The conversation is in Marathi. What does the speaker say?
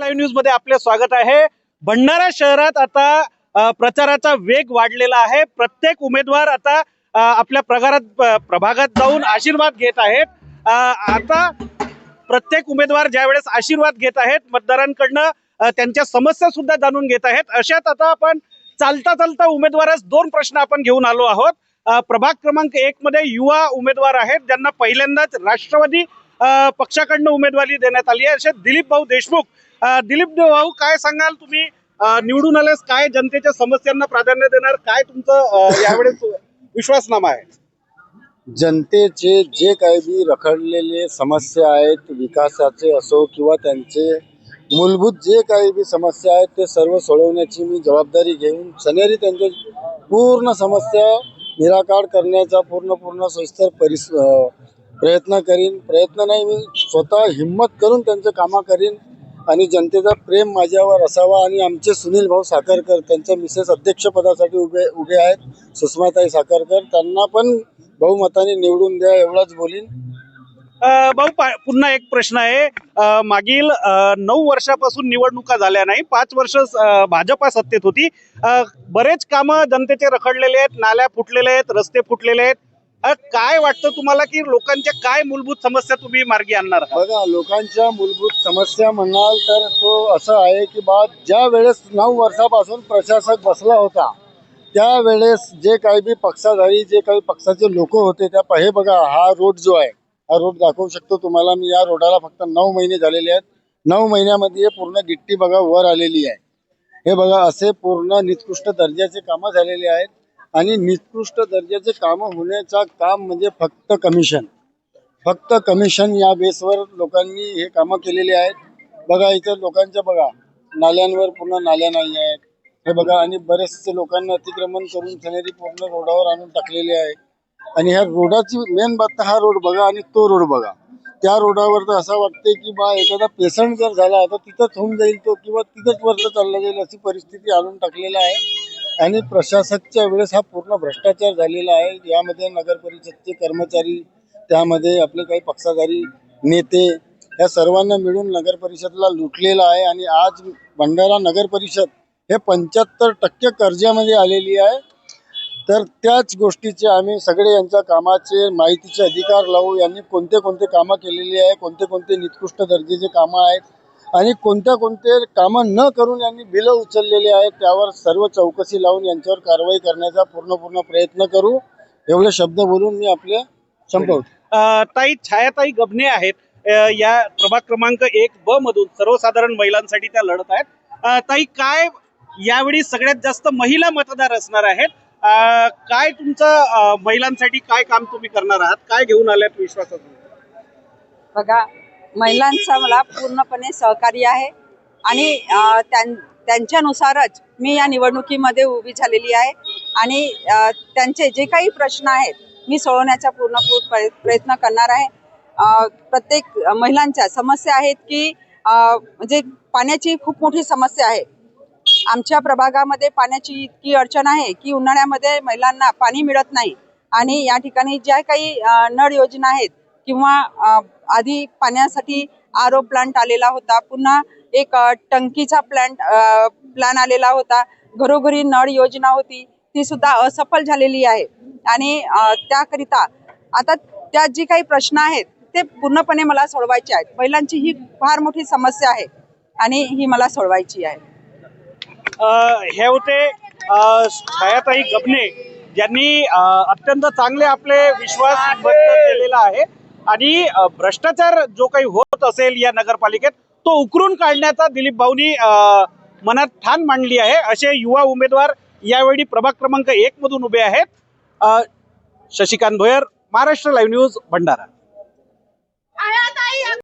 लाईव्ह न्यूजमध्ये आपले स्वागत आहे. भंडारा शहरात आता प्रचाराचा वेग वाढलेला आहे. प्रत्येक उमेदवार आता आपल्या प्रकारात प्रभागात जाऊन आशीर्वाद घेत आहेत. आता प्रत्येक उमेदवार ज्या वेळेस आशीर्वाद घेत आहेत मतदारांकडनं त्यांच्या समस्या सुद्धा जाणून घेत आहेत. अशात आता आपण चालता चालता उमेदवारास दोन प्रश्न आपण घेऊन आलो आहोत. प्रभाग क्रमांक एक मध्ये युवा उमेदवार आहेत ज्यांना पहिल्यांदाच राष्ट्रवादी पक्षाकडनं उमेदवारी देण्यात आली आहे. असे दिलीप भाऊ देशमुख दिलीप भाऊ काय सांगाल तुम्ही? निवडून आल्यास काय जनतेच्या समस्यांना प्राधान्य देणार? काय तुमचं यावेळेस विश्वासनामा आहे? जनतेचे जे काही बी रखडलेले समस्या आहेत विकासाचे असो किंवा त्यांचे मूलभूत जे काही बी समस्या आहेत ते सर्व सोडवण्याची मी जबाबदारी घेऊन सनेरी त्यांचे पूर्ण समस्या निराकार करण्याचा पूर्ण पूर्ण सविस्तर परिस प्रयत्न करीन. प्रयत्न नाही मी स्वतः हिंमत करून त्यांचे कामं करीन. आणि जनतेचा प्रेम माझ्यावर असावा आणि आमचे सुनील भाऊ साखरकर त्यांच्या मिसेस अध्यक्षपदासाठी उभे उभे आहेत. सुषमाताई साखरकर त्यांना पण बहुमताने निवडून द्या एवढाच बोलीन. भाऊ पुन्हा एक प्रश्न आहे. मागील नऊ वर्षापासून निवडणुका झाल्या नाही पाच वर्ष भाजपा सत्तेत होती. बरेच कामं जनतेचे रखडलेले आहेत नाल्या फुटलेले आहेत रस्ते फुटलेले आहेत. काय वाटतं तुम्हाला की लोकांच्या काय मूलभूत समस्या तुम्ही मार्गी आणणार बघा लोकांच्या मूलभूत समस्या म्हणाल तर तो असं आहे की बा ज्या वेळेस नऊ वर्षापासून प्रशासक बसला होता त्यावेळेस जे काही बी पक्षाधारी जे काही पक्षाचे लोक होते त्या हे बघा हा रोड जो आहे हा रोड दाखवू शकतो तुम्हाला. मी या रोडाला फक्त नऊ महिने झालेले आहेत. नऊ महिन्यामध्ये पूर्ण गिट्टी बघा वर आलेली आहे. हे बघा असे पूर्ण निकृष्ट दर्जाचे कामं झालेले आहेत. आणि निकृष्ट दर्जाचे कामं होण्याचा काम म्हणजे फक्त कमिशन फक्त कमिशन या बेसवर लोकांनी हे कामं केलेली आहेत. बघा इथं लोकांच्या बघा नाल्यांवर पूर्ण नाल्या नाही आहेत. हे बघा आणि बरेचसे लोकांना अतिक्रमण करून सनेरी पूर्ण रोडावर आणून टाकलेली आहे. आणि ह्या रोडाची मेन बात हा रोड बघा आणि तो रोड बघा. त्या रोडावर तर असं वाटते की बा एखादा पेशंट जर झाला तर तिथंच होऊन जाईल तो किंवा तिथंच वरचं चालला जाईल अशी परिस्थिती आणून टाकलेला आहे. आणि प्रशासकच्या वेळेस हा पूर्ण भ्रष्टाचार झालेला आहे. यामध्ये नगर परिषदचे कर्मचारी त्यामध्ये आपले काही पक्षाधारी नेते या सर्वांना मिळून नगर परिषदला लुटलेला आहे. आणि आज भंडारा नगर परिषद हे पंच्याहत्तर टक्के कर्जामध्ये आलेली आहे. तर त्याच गोष्टीचे आम्ही सगळे यांच्या कामाचे माहितीचे अधिकार लावू. यांनी कोणते कोणते कामं केलेली आहे कोणते कोणते निकृष्ट दर्जाचे कामं आहेत आणि कोणत्या कोणते कामं न करून यांनी बिलं उचललेली आहेत त्यावर सर्व चौकशी लावून यांच्यावर कारवाई करण्याचा पूर्ण पूर्ण प्रयत्न करू. एवढे शब्द बोलून मी आपले संपवतो. ताई छायाताई गबने आहेत. या प्रभाग क्रमांक एक ब मधून सर्वसाधारण महिलांसाठी त्या लढत आहेत. ताई काय यावेळी सगळ्यात जास्त महिला मतदार असणार आहेत? काय तुमचं महिलांसाठी काय काम तुम्ही करणार आहात? काय घेऊन आल्यात विश्वासात बघा महिलांचा मला पूर्णपणे सहकार्य आहे. आणि त्यां- त्यांच्यानुसारच मी या निवडणुकीमध्ये उभी झालेली आहे. आणि त्यांचे जे काही प्रश्न आहेत मी सोडवण्याचा पूर्ण प्रयत्न करणार आहे. प्रत्येक महिलांच्या समस्या आहेत की म्हणजे पाण्याची खूप मोठी समस्या आहे. आमच्या प्रभागामध्ये पाण्याची इतकी अडचण आहे की उन्हाळ्यामध्ये महिलांना पाणी मिळत नाही. आणि या ठिकाणी ज्या काही नळ योजना आहेत किंवा आधी पाण्यासाठी आर ओ प्लांट आलेला होता पुन्हा एक टंकीचा प्लांट प्लॅन आलेला होता. घरोघरी नळ योजना होती ती सुद्धा असफल झालेली आहे. आणि त्याकरिता आता त्या जी काही प्रश्न आहेत ते पूर्णपणे मला सोडवायचे आहेत. महिलांची ही फार मोठी समस्या आहे आणि ही मला सोडवायची आहे. हे होते छायाताई गबने. ज्यांनी अत्यंत चांगले आपले विश्वास व्यक्त केलेला आहे. आणि भ्रष्टाचार जो काही होत असेल या नगरपालिकेत तो उकरून काढण्याचा दिलीप भाऊनी मनात ठाण मांडली आहे. असे युवा उमेदवार यावेळी प्रभाग क्रमांक एक मधून उभे आहेत. Shashikant Bhoyar Maharashtra live news Bhandara.